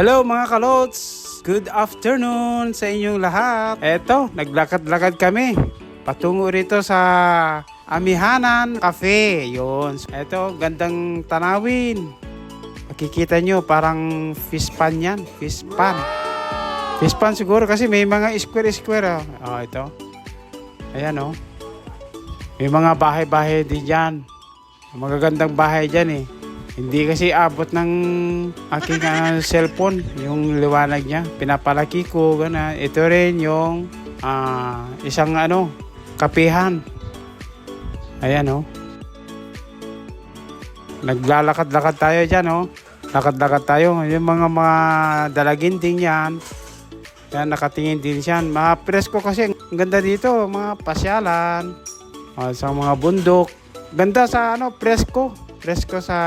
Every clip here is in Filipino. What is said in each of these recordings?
Hello mga kalots! Good afternoon sa inyong lahat. Eto, naglakad-lakad kami. Patungo rito sa Amihanan Cafe. Yun. Eto, gandang tanawin. Makikita nyo, parang fish pan yan. Fish pan. Fish pan siguro kasi may mga square-square. Oh. oh, ito. Ayan oh. May mga bahay-bahay din dyan. Magagandang bahay dyan eh. Hindi kasi abot ng aking ah, cellphone yung liwanag niya. Pinapalaki ko gana. Ito rin yung ah, isang ano, kapihan. Ayan oh. Naglalakad-lakad tayo dyan oh. Lakad-lakad tayo. Yung mga mga dalaginting yan. Yan, nakatingin din siya. Mga presko kasi. Ang ganda dito. Mga pasyalan. ah, sa mga bundok. Ganda sa ano, presko. Presko sa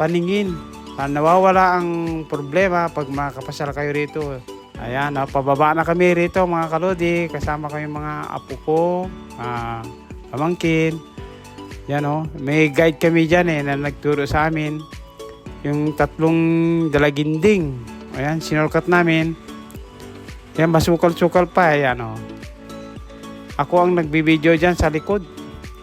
paningin. Ah, nawawala ang problema pag makapasal kayo rito. Ayan, ah, pababa na kami rito mga kalodi. Kasama ko yung mga apo ko, ah, pamangkin. Yan oh, may guide kami dyan eh na nagturo sa amin. Yung tatlong dalaginding. Ayan, sinulkat namin. Yan, masukal-sukal pa. Ayan oh. Ako ang nagbibideo dyan sa likod.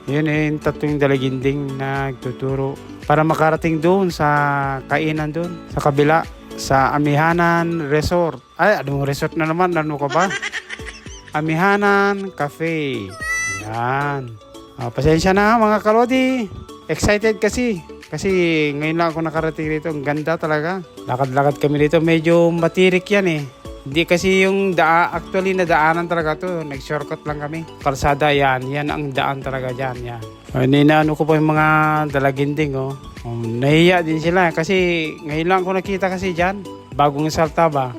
Yun eh, yung tatlong dalaginding na nagtuturo. Para makarating doon sa kainan doon, sa kabila, sa Amihanan Resort. Ay, anong resort na naman? Ano ka ba? Amihanan Cafe. Ayan. Ah, pasensya na mga kalodi. Excited kasi. Kasi ngayon lang ako nakarating rito. Ang ganda talaga. Lakad-lakad kami dito. Medyo matirik yan eh. Hindi kasi yung daa, actually na daanan talaga to. Nag-shortcut lang kami. Kalsada yan. Yan ang daan talaga dyan. Yan. Uh, ninaano ko po yung mga dalaginding oh. Um, nahiya din sila kasi ngayon lang ako nakita kasi dyan. Bagong salta ba?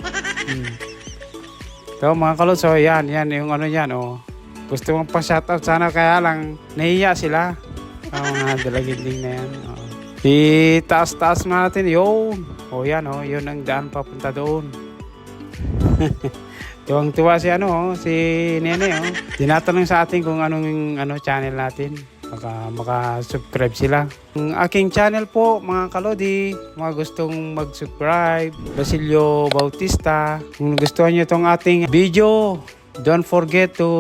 Hmm. So mga kalot, so yan, yan yung ano yan oh. Gusto mong pa-shoutout sana kaya lang nahiya sila. Oh, mga dalaginding na yan. Oh. Itaas-taas na natin. Yun. Oh yan oh, yun ang daan papunta doon. Tuwang-tuwa si ano, oh, si Nene, oh. Tinatanong sa atin kung anong ano channel natin. Maka, maka-subscribe sila. Ang aking channel po, mga kalodi, mga gustong mag-subscribe, Basilio Bautista. Kung gusto niyo itong ating video, don't forget to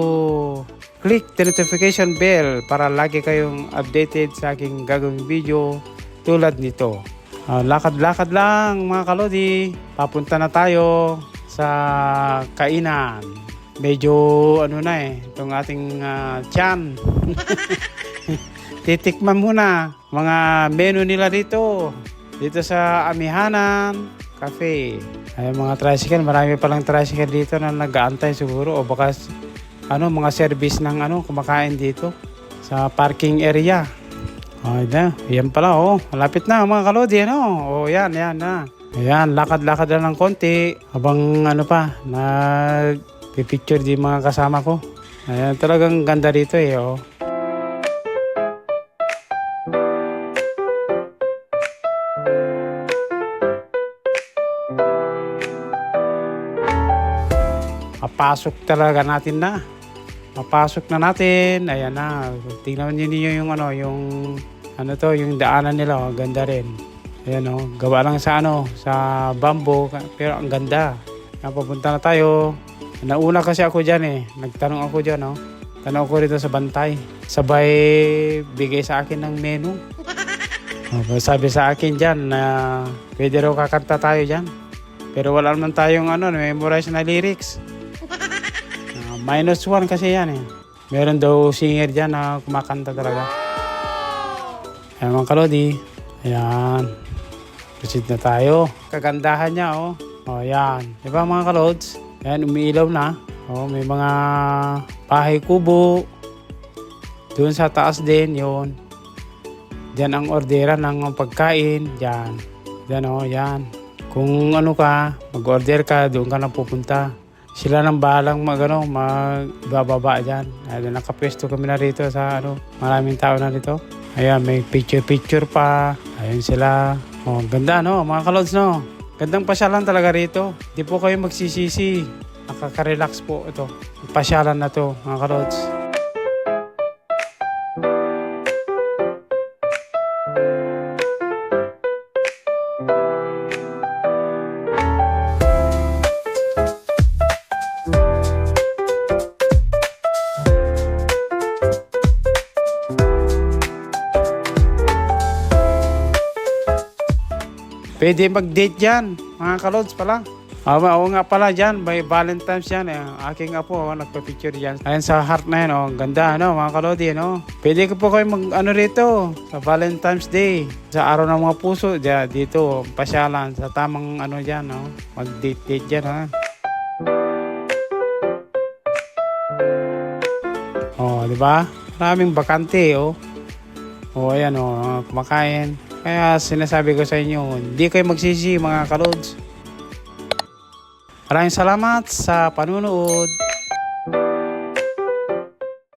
click the notification bell para lagi kayong updated sa aking gagawing video tulad nito. Ah, lakad-lakad lang mga kalodi. Papunta na tayo sa kainan. Medyo ano na eh, itong ating ah, tiyan. Titikman muna mga menu nila dito. Dito sa Amihanan Cafe. Ay mga tricycle, marami palang tricycle dito na nag-aantay siguro o baka ano mga service ng ano kumakain dito sa parking area. Na. Yan pala, oh. Malapit na, mga kalodi, ano? Oh, yan, yan na. Ayan, lakad-lakad na ng konti. Habang, ano pa, nag-picture di mga kasama ko. Ayan, talagang ganda dito, eh, oh. Papasok talaga natin na. Papasok na natin. Ayan na. Tingnan niyo yung ano, yung ano to, yung daanan nila, oh, ganda rin. Ayan oh, gawa lang sa ano, sa bamboo, pero ang ganda. Napapunta na tayo. Nauna kasi ako diyan eh. Nagtanong ako diyan oh. Tanong ko rito sa bantay. Sabay bigay sa akin ng menu. Oh, sabi sa akin diyan na pwede raw kakanta tayo diyan. Pero wala naman tayong ano, memorize na lyrics. Ah, minus one kasi yan eh. Meron daw singer dyan na kumakanta talaga. Ayan mga kalodi. Ayan. Proceed na tayo. Kagandahan niya oh. Oh yan. Di ba mga kalods? Ayan, umiilaw na. Oh, may mga bahay kubo. Doon sa taas din yon. Diyan ang ordera ng pagkain. Diyan. Diyan oh, yan. Kung ano ka, mag-order ka, doon ka na pupunta. Sila nang bahalang mag, ano, magbababa dyan. Ayan, nakapwesto kami na rito sa ano, maraming tao na rito. Ayan, may picture-picture pa. Ayun sila. Oh, ganda no, mga kalods no. Gandang pasyalan talaga rito. Di po kayo magsisisi. Nakaka-relax po ito. Pasyalan na to, mga kalods. Pwede mag-date dyan, mga kalods pala. Ah, oo nga pala dyan, by Valentine's yan. Eh. Aking apo, oh, nagpa-picture dyan. Ayan sa heart na yan, oh. Ang ganda, ano, mga kalodi, ano. Pwede ko po kayo mag, ano rito, sa Valentine's Day. Sa araw ng mga puso, dyan, dito, pasyalan, sa tamang, ano dyan, no. Mag-date-date dyan, ha. Oh, di ba? Maraming bakante, oh. Oh, ayan, oh, kumakain. Kaya sinasabi ko sa inyo, hindi kayo magsisi, mga kalods. Maraming salamat sa panunood.